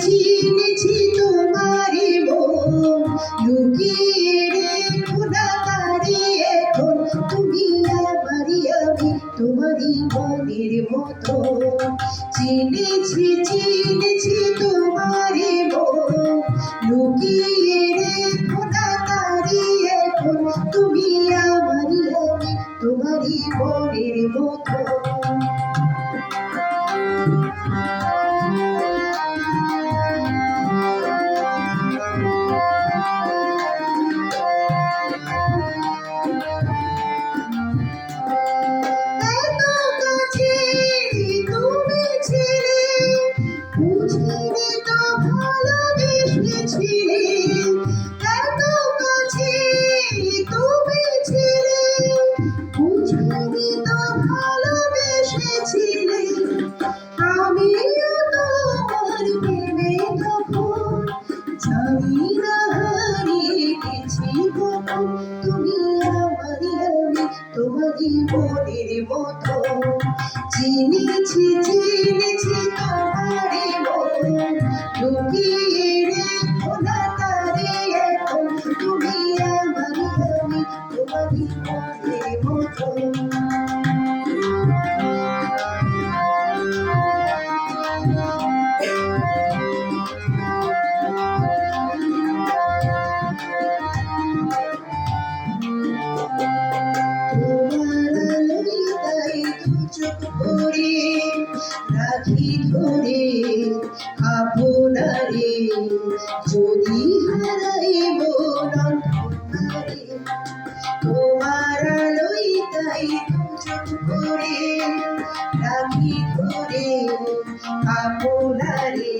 চিনেছি লুকিয়ে রেখো না দাঁড়িয়ে এখন। তুমি আমারই আমি তোমারই মনের মতো। চিনেছি মন। লুকিয়ে মনির মতো জীবনের মতো। চিনেছি মনে আপনারে। যদি হারাই মন তোমার আলোই তাই করে রাখি করে আপনারে।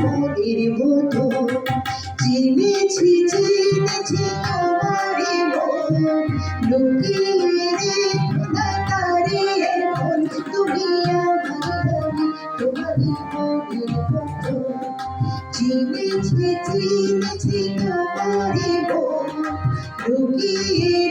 তোদের মতো চিনেছি চিনেছি আমারে মন। লুকিয়ে চিনেছি চিনেছি তোমারে মন। লুকিয়ে